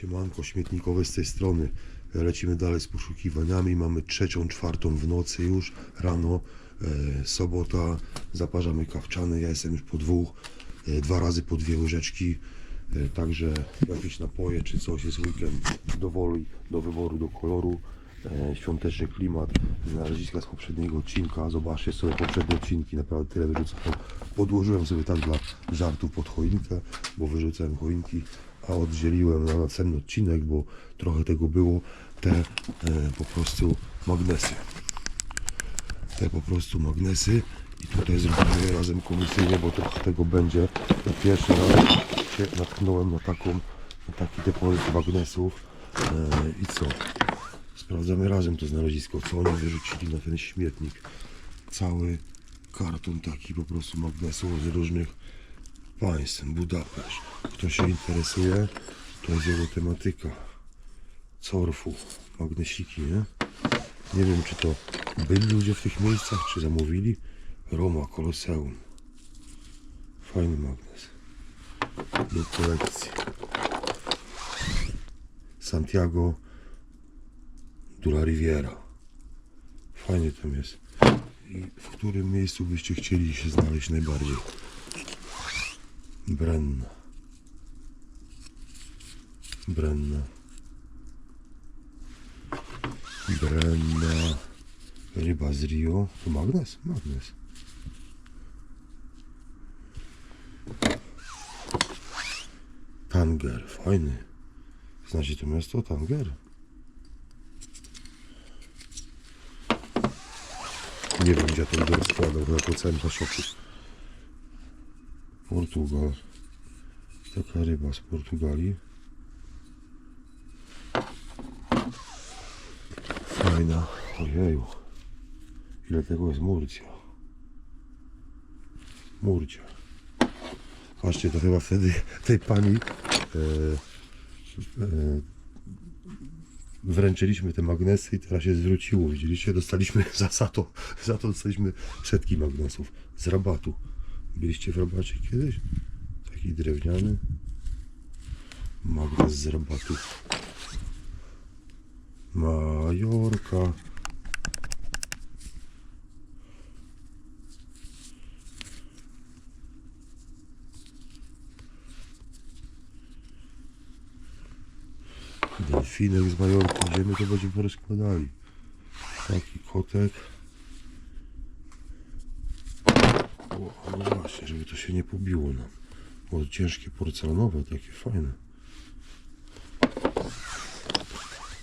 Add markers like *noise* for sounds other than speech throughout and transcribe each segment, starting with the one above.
Siemanko śmietnikowe z tej strony. Lecimy dalej z poszukiwaniami. Mamy trzecią, czwartą w nocy już, rano, e, sobota. Zaparzamy kawczany. Ja jestem już po dwóch, e, dwa razy po dwie łyżeczki. E, także jakieś napoje czy coś jest weekend dowoli do wyboru, do koloru. E, świąteczny klimat, znaleziska z poprzedniego odcinka. Zobaczcie sobie poprzednie odcinki, naprawdę tyle wyrzucałem. Podłożyłem sobie tak dla żartów pod choinkę, bo wyrzucałem choinki, a oddzieliłem na następny odcinek, bo trochę tego było. Te e, po prostu magnesy. Te po prostu magnesy i tutaj zrobimy razem komisyjnie, bo trochę tego będzie. Ja pierwszy raz się natknąłem na taką, na taki depozyt magnesów e, i co? Sprawdzamy razem to znalezisko, co oni wyrzucili na ten śmietnik. Cały karton taki po prostu magnesów z różnych państw. Budapeszt. Kto się interesuje, to jest jego tematyka. Corfu, magnesiki, nie? Nie wiem, czy to byli ludzie w tych miejscach, czy zamówili. Roma, Koloseum. Fajny magnes. Do kolekcji. Santiago de la Riviera. Fajnie tam jest. I w którym miejscu byście chcieli się znaleźć najbardziej? Brenna. Brenna. Brenna. Ryba z Rio. To magnes? Magnes. Tanger. Fajny. Znacie to miasto? Tanger? Nie wiem, gdzie ten go składał, chyba po całym. Portugal. Taka ryba z Portugalii. Fajna. Ojeju. Ile tego jest Murcia. Murcia. Patrzcie, to chyba wtedy tej pani e, e, wręczyliśmy te magnesy i teraz się zwróciło. Widzieliście, dostaliśmy *laughs* za, za to, za to dostaliśmy setki magnesów z rabatu. Byliście w rabacie kiedyś? Taki drewniany magnes z rabatu. Majorka. Delfinek z Majorki, gdzie my to będziemy porozkładali. Taki kotek. O, no właśnie, żeby to się nie pobiło nam. O, ciężkie porcelanowe, takie fajne.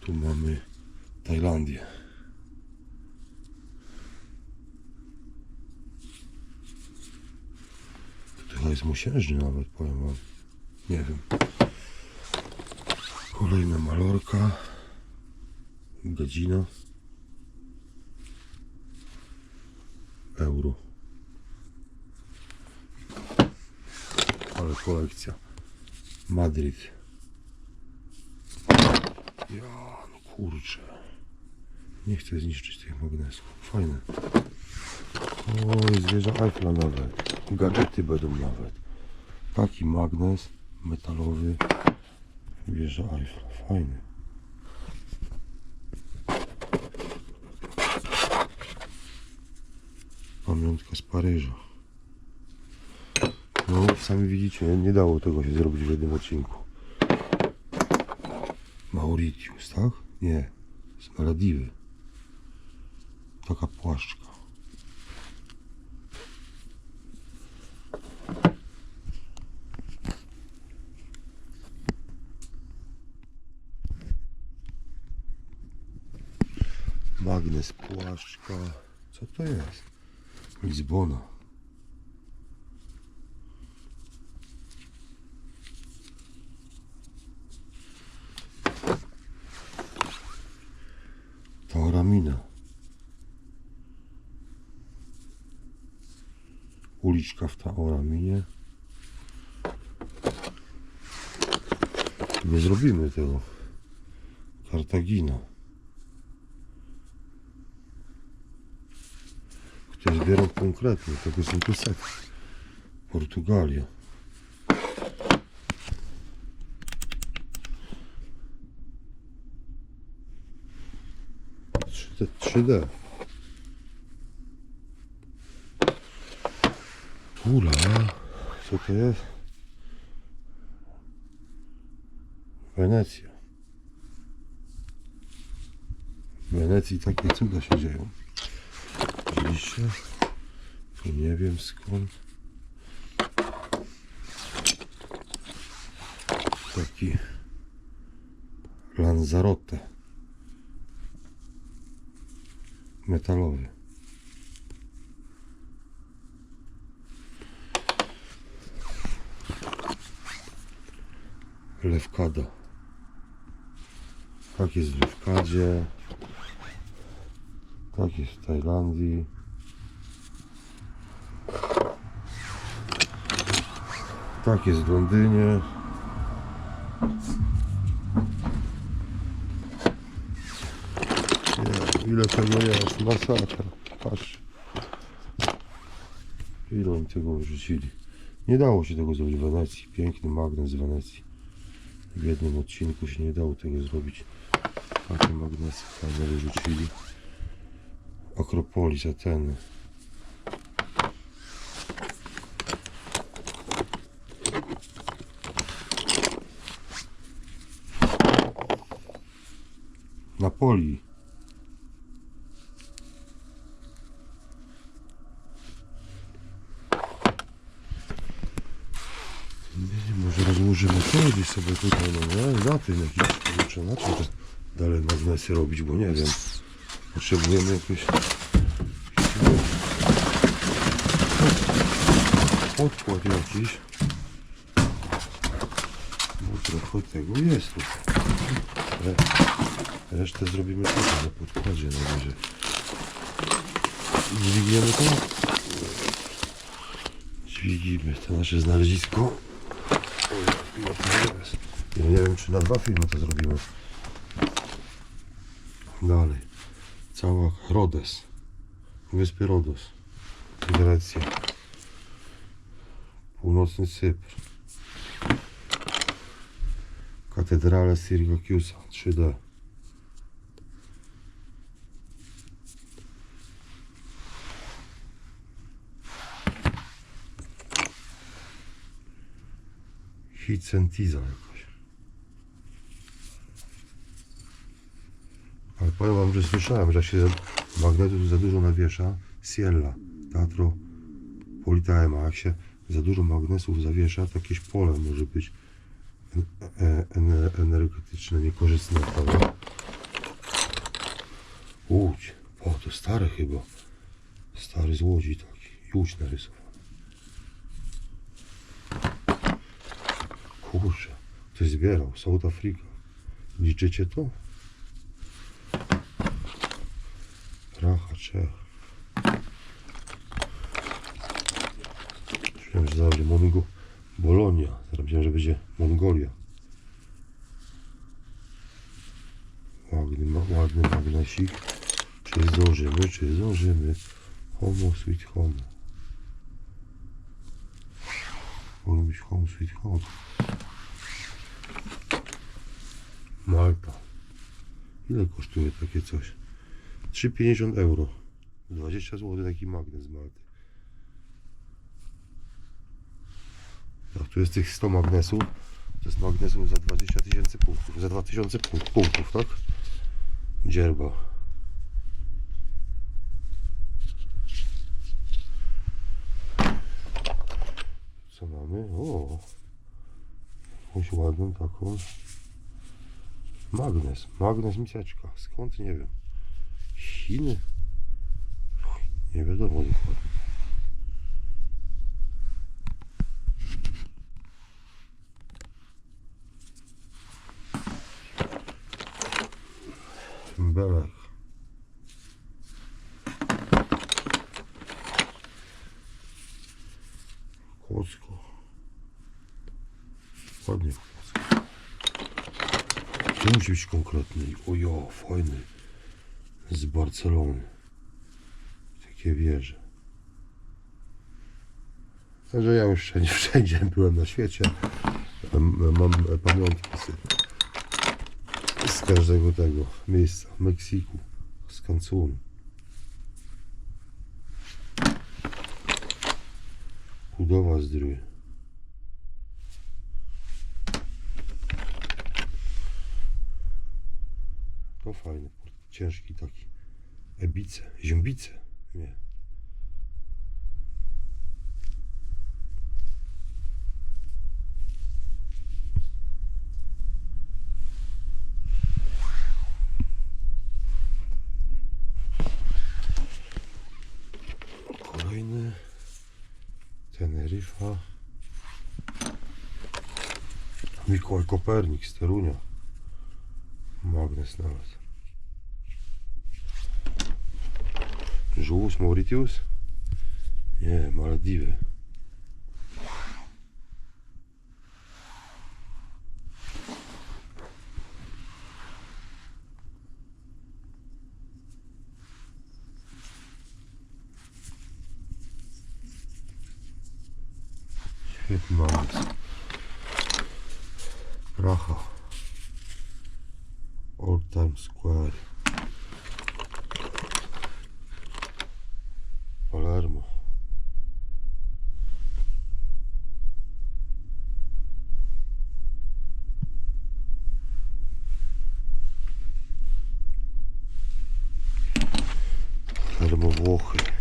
Tu mamy Tajlandię. Chyba jest mosiężny nawet, powiem wam. Nie wiem. Kolejna malorka. Godzina. Euro. Ale kolekcja. Madryt. Ja, no kurczę. Nie chcę zniszczyć tych magnesów. Fajne. O, jest wieża Eiffla nawet. Gadżety będą nawet. Taki magnes metalowy. Wieża Eiffla. Fajny. Pamiątka z Paryża. No, sami widzicie, nie dało tego się zrobić w jednym odcinku. Mauritius, tak? Nie. Z Malediwy. Taka płaszczka. Magnes płaszczka. Co to jest? Lizbona. Uliczka w Oraminie. Nie zrobimy tego. Kartagina. Ktoś zbierał konkretnie, tego są pysek. Portugalia. Te 3D. Ula, co to jest? Wenecja. W Wenecji takie cuda się dzieją. Widzieliście? Tu nie wiem skąd. Taki Lanzarote. Metalowy. Lewkada. Tak jest w Lewkadzie. Tak jest w Tajlandii. Tak jest w Londynie. Nie, ile tego jest? Masakra. Patrz. Ile oni tego wrzucili. Nie dało się tego zrobić w Wenecji. Piękny magnes z Wenecji. W jednym odcinku się nie dało tego zrobić. Takie magnesy fajne wyrzucili. Akropolis Ateny. Napoli. Nie, może to gdzieś sobie tutaj, no nie? Na tym jakiś, kurczę, na czym te dalej magnesy robić, bo nie wiem. Potrzebujemy jakieś... Podkład jakiś. Bo trochę tego jest tu. Resztę zrobimy tutaj na podkładzie na razie. Dźwigniemy to? Dźwigimy to nasze znalezisko. Ja nie wiem czy na dwa filmy to zrobimy. Dalej. Cała Rhodes. Wyspy Rhodos. Grecja. Północny Cypr. Katedrale Syrakusa 3D. Hicentiza jakaś. Ale powiem wam, że słyszałem, że się magnetu za dużo nawiesza, Siella, Teatro Politeama, jak się za dużo magnesów zawiesza, to jakieś pole może być e- ene- energetyczne, niekorzystne, prawda? Łódź. O, to stary chyba. Stary z Łodzi taki. Łódź narysowany. Kurczę, ktoś zbierał. South Africa. Liczycie to? Pracha, Czech. Myślałem, że zaraz Mongo... Bolonia. Zaraz że będzie Mongolia. Ładny, ładny magnesik. Czy zdążymy, czy zdążymy? Homo sweet homo. Powinien być home sweet home. Malta. Ile kosztuje takie coś? 3,50 euro. 20 zł taki magnes z Malty. Tak, tu jest tych 100 magnesów. To jest magnesów za 20 tysięcy punktów. Za 2000 punk- punktów, tak? Dzierba. Co mamy? O! Jakąś ładną taką. Magnes miseczka. Skąd? Nie wiem. Chiny? Chuj, Nie wiadomo dokładnie. Belek. Kłodzko. Ładnie Kłodzko. To musi być konkretny. Ojo, fajny. Z Barcelony. Takie wieże. Także ja już wszędzie, wszędzie byłem na świecie. Mam, pamiątki z, z każdego tego miejsca. Meksyku. Z Cancun. Kudowa zdrój. Fajny. Ciężki taki. Ebice. Ziębice. Nie. Kolejny. Teneryfa. Mikołaj Kopernik z. Magnes nawet. Żółz Mauritius? Nie, Malediwy. Świetny magnes. Pracha. Old Time Square. Palermo. Palermo Włochy.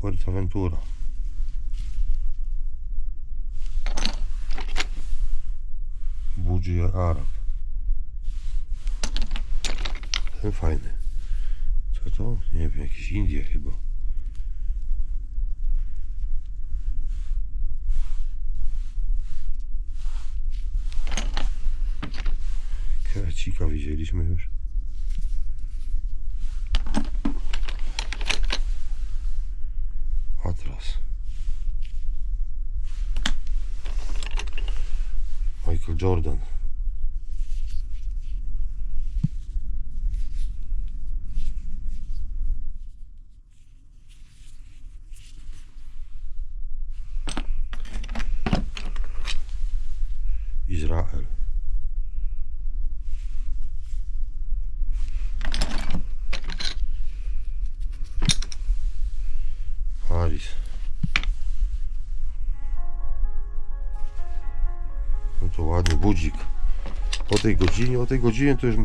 Fuerteventura. Budzie Arab. Ten fajny. Co to? Nie wiem, jakieś Indie chyba. Krecika widzieliśmy już. Jordan. Budzik. O tej godzinie, o tej godzinie to już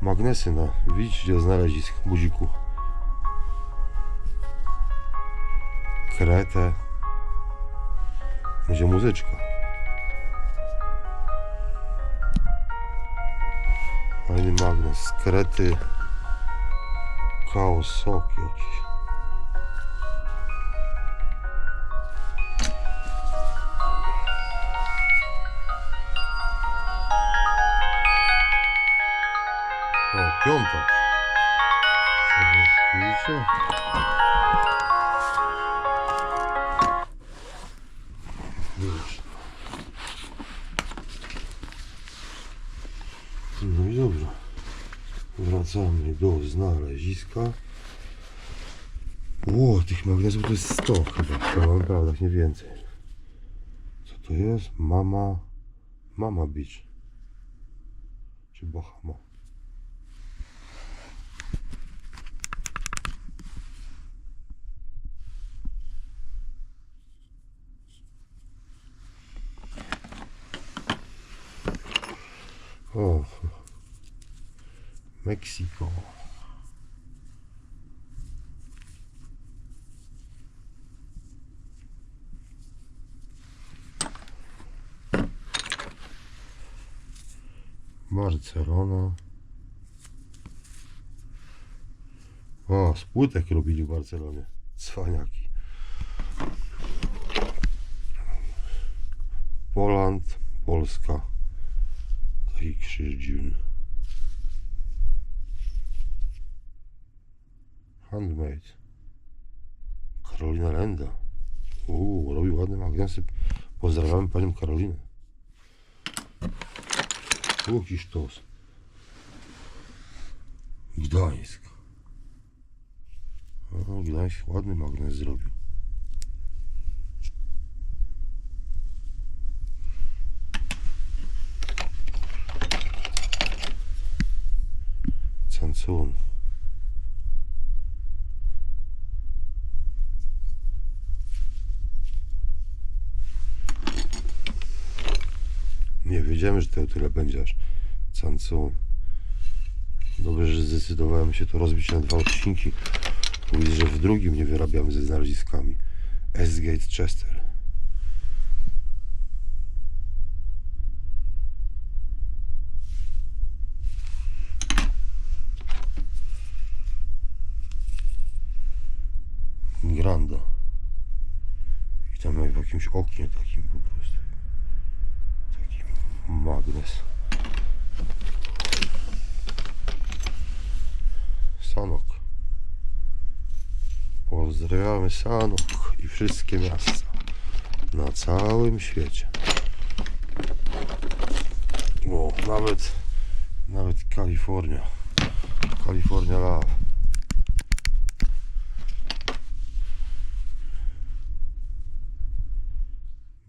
magnesy na. Widzicie znalezisk budziku. Kretę. Będzie muzyczka. Fajny magnes. Krety. Chaos sok jakiś. Piąta. Widzicie? Już. No i dobra. Wracamy do znaleziska. Ło, tych magnesów to jest 100 chyba. Pełnych prawdach, nie więcej. Co to jest? Mama... Mama Beach. Czy Bahama? O. Meksiko. Barcelona. O, z płytek robili w Barcelonie. Cwaniaki. Poland, Polska. Taki. Handmade. Karolina Lenda. Uuu, robi ładne magnesy. Pozdrawiamy panią Karolinę. Łuki sztos. Gdańsk. O, Gdańsk ładny magnes zrobił. Nie wiedziałem, że to tyle będzie aż. Dobrze, że zdecydowałem się to rozbić na dwa odcinki. Widzę, że w drugim nie wyrabiamy ze znaleziskami. S-Gate Chester. Granda. I tam jak w jakimś oknie takim po prostu. Taki magnes. Sanok. Pozdrawiamy Sanok i wszystkie miasta na całym świecie. O, nawet nawet Kalifornia. Kalifornia Love.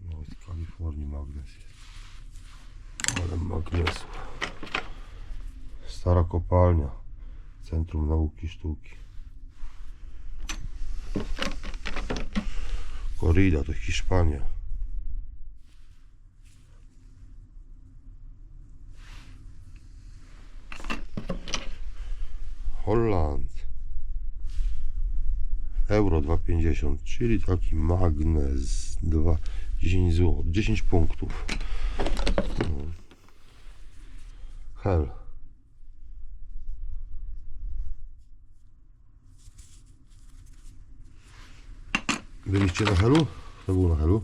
Nawet w Kalifornii magnes jest. Ale magnesów. Stara kopalnia. Centrum Nauki Sztuki. Corrida to Hiszpania. Holland. Euro 2,50, czyli taki magnes 2, 10 zł, 10 punktów. No. Hell. Byliście na Helu? Kto był na Helu?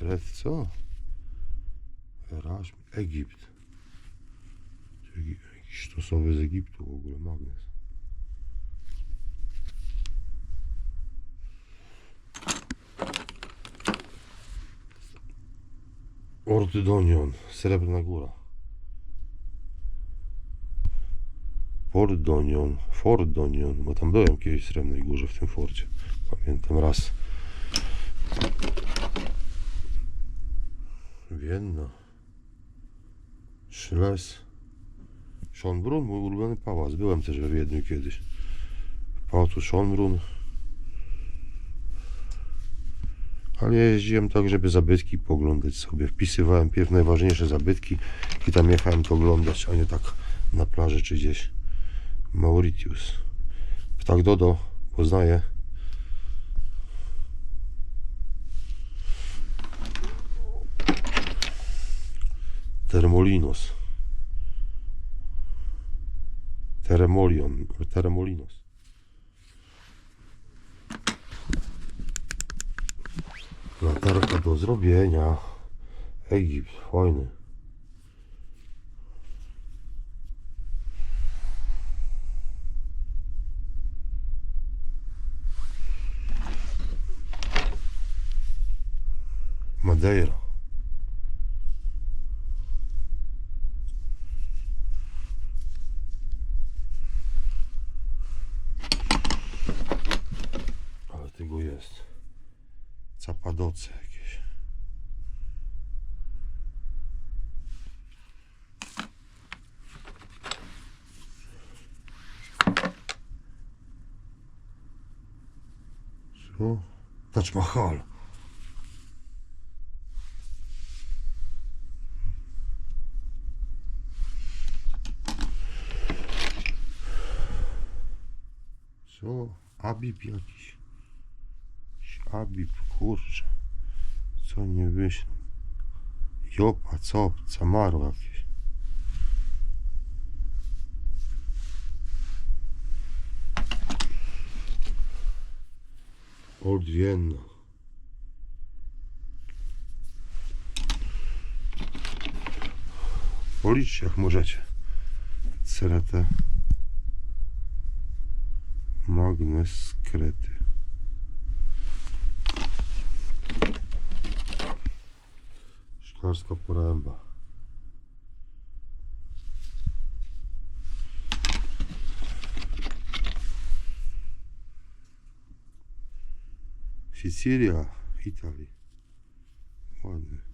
Red co? Erasm, Egipt. Egi- Jakiś sztosowy z Egiptu w ogóle magnes. Ordonion, Srebrna Góra. Fordonion, Fordonion, bo tam byłem kiedyś w Srebrnej Górze w tym forcie. Pamiętam raz. Vienna. Szles. Schönbrunn, mój ulubiony pałac. Byłem też we Wiedniu kiedyś. W pałacu Schönbrunn. Ale jeździłem tak, żeby zabytki poglądać sobie. Wpisywałem pierw najważniejsze zabytki i tam jechałem to oglądać, a nie tak na plaży czy gdzieś. Mauritius. Ptak Dodo poznaję. Termolinos. Teremolion. Teremolinos. Latarka do zrobienia. Egipt, fajny. Madeira. Ale tego jest. Capadoce jakieś. Co? Taj Mahal. Co? Abib jakiś. Abib, kurczę. Co nie wyślę. Jopa, co? Camaro jakieś. Old Vienna. Policzcie jak możecie. CRT. Magnus kreti. Šklarska poremba. Sicilija, Italija. Ładne.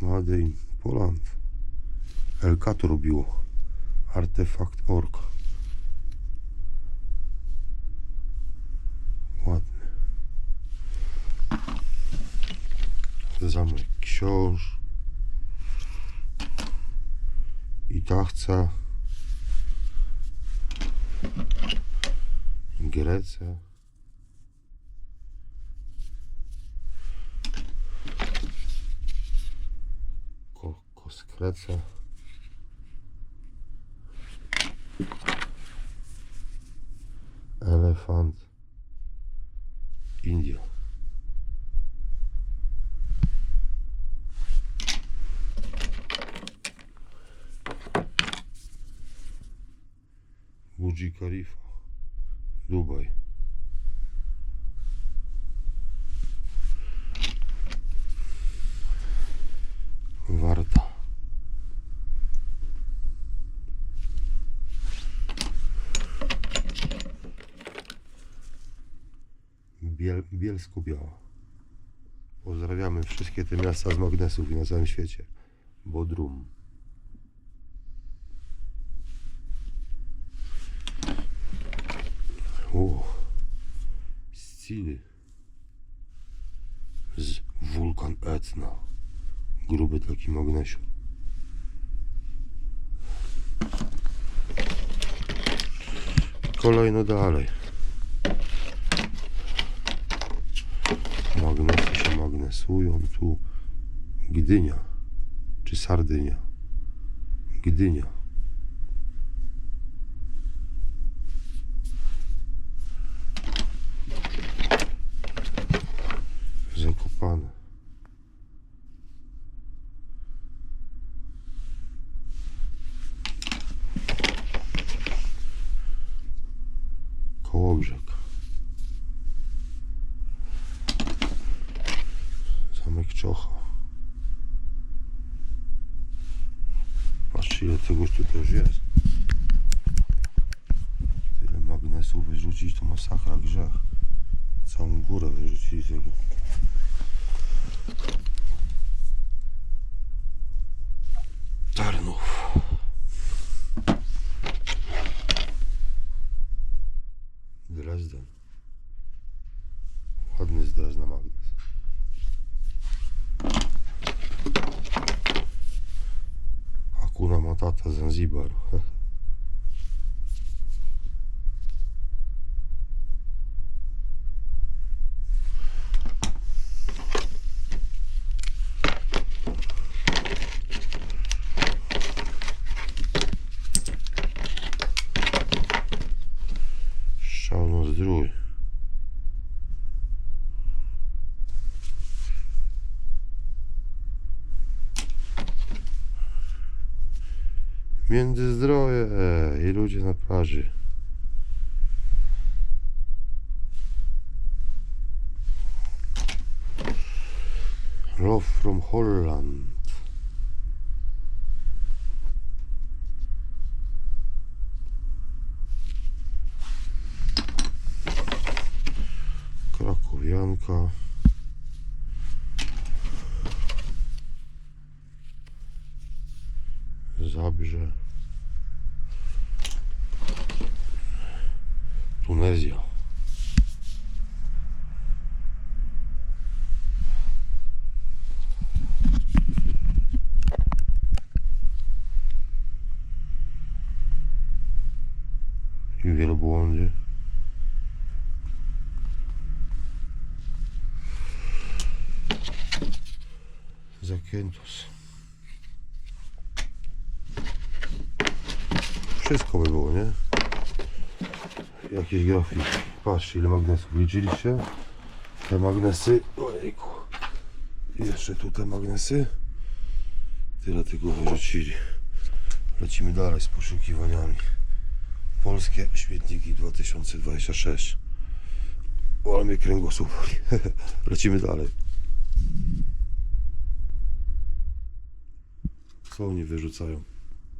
Made in Poland. LK to robiło. Artefakt.org. Ładny. Zamek książ. I tachca. Grece. трансляция. Элефант. Индия. Буджи Карифа. Дубай. Biel, Bielsko-Biała. Pozdrawiamy wszystkie te miasta z magnesów na całym świecie. Bodrum. O, Scily. Z wulkan Etna. Gruby taki magnesium. Kolejno dalej. Magnesy się Tu Gdynia. Czy Sardynia? Gdynia. 60 ги. Таренов. Граждан. Ладно издажна магнес. Акуна матата Занзибару. Ха? Międzyzdroje i ludzie na plaży. Love from Holland. Krakowianka. Zabrze. Tunezja. I wielbłądy. Zakientus. Wszystko by było, nie? Jakieś grafiki. Patrzcie ile magnesów. Liczyliście? Te magnesy. Ojejku. Jeszcze tu te magnesy. Tyle tego wyrzucili. Lecimy dalej z poszukiwaniami. Polskie śmietniki 2026. O, mnie kręgosłup. *laughs* Lecimy dalej. Co oni wyrzucają?